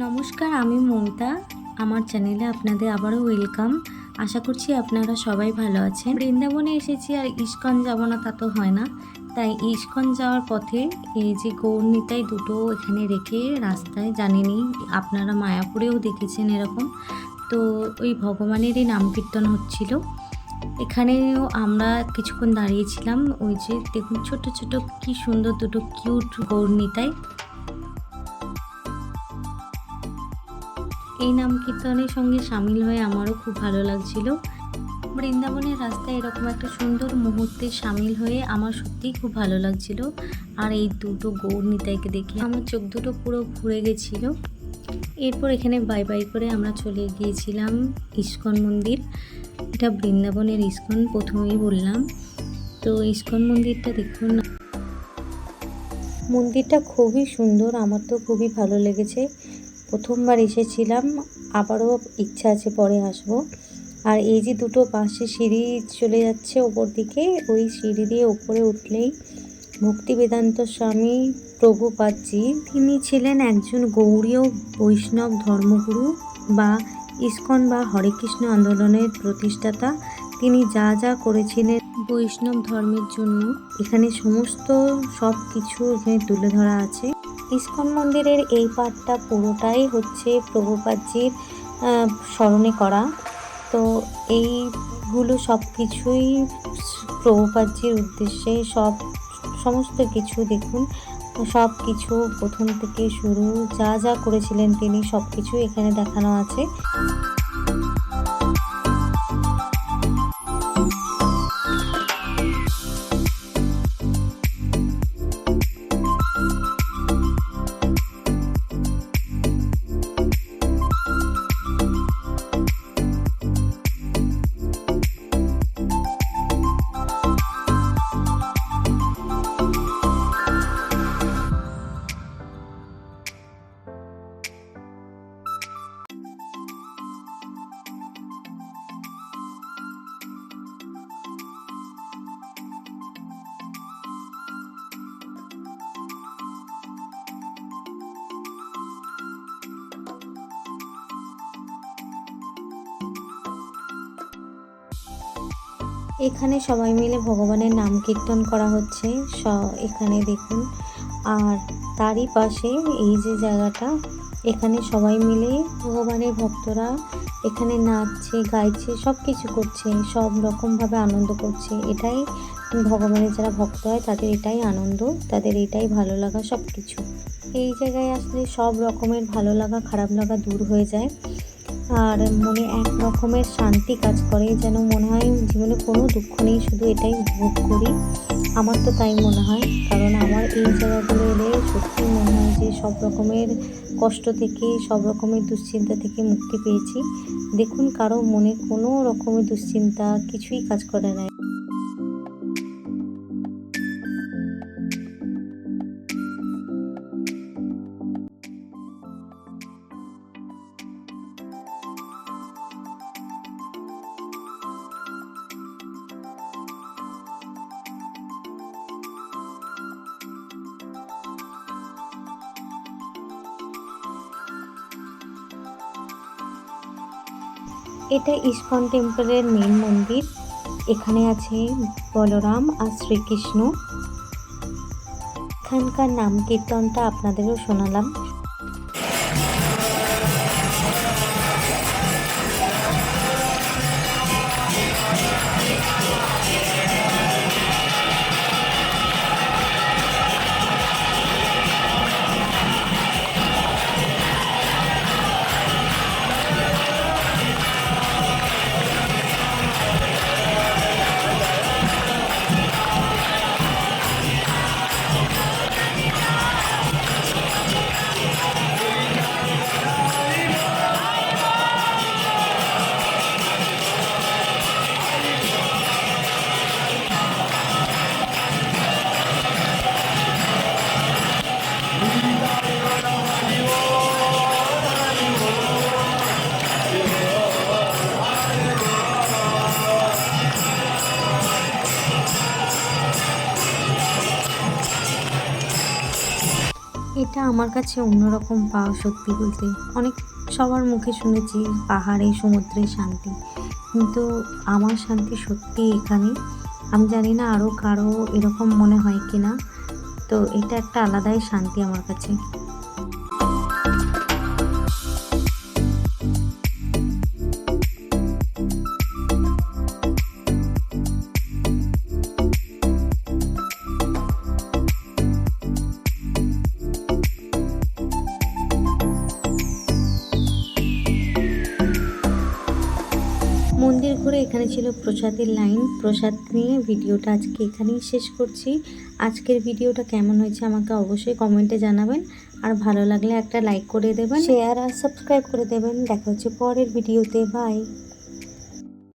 নমস্কার, আমি মমতা। আমার চ্যানেলে আপনাদের আবারও ওয়েলকাম। আশা করছি আপনারা সবাই ভালো আছেন। বৃন্দাবনে এসেছি আর ইস্কন যাব না তা তো হয় না। তাই ইস্কন যাওয়ার পথে এই যে গৌরনিতাই দুটো এখানে রেখে রাস্তায় জানেনি, আপনারা মায়াপুরেও দেখেছেন এরকম। তো ওই ভগবানেরই নাম কীর্তন হচ্ছিল। এখানেও আমরা কিছুক্ষণ দাঁড়িয়েছিলাম। ওই যে দেখুন ছোট ছোট কি সুন্দর দুটো কিউট গৌরনিতাই। এই নাম কীর্তনের সঙ্গে সামিল হয়ে আমারও খুব ভালো লাগছিল। বৃন্দাবনের রাস্তায় এরকম একটা সুন্দর মুহূর্তে সামিল হয়ে আমার সত্যিই খুব ভালো লাগছিল। আর এই দুটো গৌর নিতাইকে দেখে আমার চোখ দুটো পুরো ঘুরে গেছিল। এরপর এখানে বাই বাই করে আমরা চলে গিয়েছিলাম ইস্কন মন্দির। এটা বৃন্দাবনের ইস্কন, প্রথমেই বললাম। তো ইস্কন মন্দিরটা দেখুন। মন্দিরটা খুবই সুন্দর, আমার তো খুবই ভালো লেগেছে। প্রথমবার এসেছিলাম, আবারও ইচ্ছা আছে পরে আসব। আর এই যে দুটো পাশে সিঁড়ি চলে যাচ্ছে ওপর দিকে, ওই সিঁড়ি দিয়ে উপরে উঠলেই ভক্তি বেদান্ত স্বামী প্রভুপাদজি, তিনি ছিলেন একজন গৌড়ীয় বৈষ্ণব ধর্মগুরু বা ইস্কন বা হরেকৃষ্ণ আন্দোলনের প্রতিষ্ঠাতা। তিনি যা যা করেছিলেন বৈষ্ণব ধর্মের জন্য, এখানে সমস্ত সব কিছু এখানে তুলে ধরা আছে। ইস্কন মন্দিরের এই পাঠটা পুরোটাই হচ্ছে প্রভুপাদজির স্মরণে করা। তো এইগুলো সব কিছুই প্রভুপাদজির উদ্দেশ্যে সব, সমস্ত কিছু দেখুন সব কিছু প্রথম থেকে শুরু, যা যা করেছিলেন তিনি সব কিছু এখানে দেখানো আছে। এখানে সবাই মিলে ভগবানের নাম কীর্তন করা হচ্ছে। স- এখানে দেখুন। আর তারই পাশে এই যে জায়গাটা, এখানে সবাই মিলে ভগবানের ভক্তরা এখানে নাচছে, গাইছে সব কিছু করছে, সব রকমভাবে আনন্দ করছে। এটাই ভগবানের যারা ভক্ত হয়, তাদের এটাই আনন্দ, তাদের এটাই ভালো লাগা সব কিছু এই জায়গায় আসলে সব রকমের ভালো লাগা, খারাপ লাগা দূর হয়ে যায়। আর মনে এক রকমের শান্তি কাজ করে, যেন মনে হয় জীবনে কোনো দুঃখ নেই, শুধু এটাই উপভোগ করি। আমার তো তাই মনে হয়, কারণ আমার এই জায়গাগুলো এলে সত্যি মনে হয় যে সব রকমের কষ্ট থেকে, সব রকমের দুশ্চিন্তা থেকে মুক্তি পেয়েছি। দেখুন, কারও মনে কোনো রকমের দুশ্চিন্তা কিছুই কাজ করে না এটা ইস্কন টেম্পলের মেন মন্দির। এখানে আছে বলরাম আর শ্রীকৃষ্ণ। এখানকার নাম কীর্তনটা আপনাদেরও শোনালাম। আমার কাছে অন্যরকম পাওয়া সত্যি বলতে। অনেক সবার মুখে শুনেছি পাহাড়ে, সমুদ্রে শান্তি। কিন্তু আমার শান্তি সত্যি এখানে? আমি জানি না আরও কারও এরকম মনে হয় কি না তো এটা একটা আলাদাই শান্তি আমার কাছে। এখানে ছিল প্রসাদের লাইন। প্রসাদ নিয়ে ভিডিওটা আজকে এখানেই শেষ করছি। আজকের ভিডিওটা কেমন হয়েছে আমাকে অবশ্যই কমেন্টে জানাবেন। আর ভালো লাগলে একটা লাইক করে দেবেন। শেয়ার আর সাবস্ক্রাইব করে দেবেন। দেখা হচ্ছে পরের ভিডিওতে। বাই।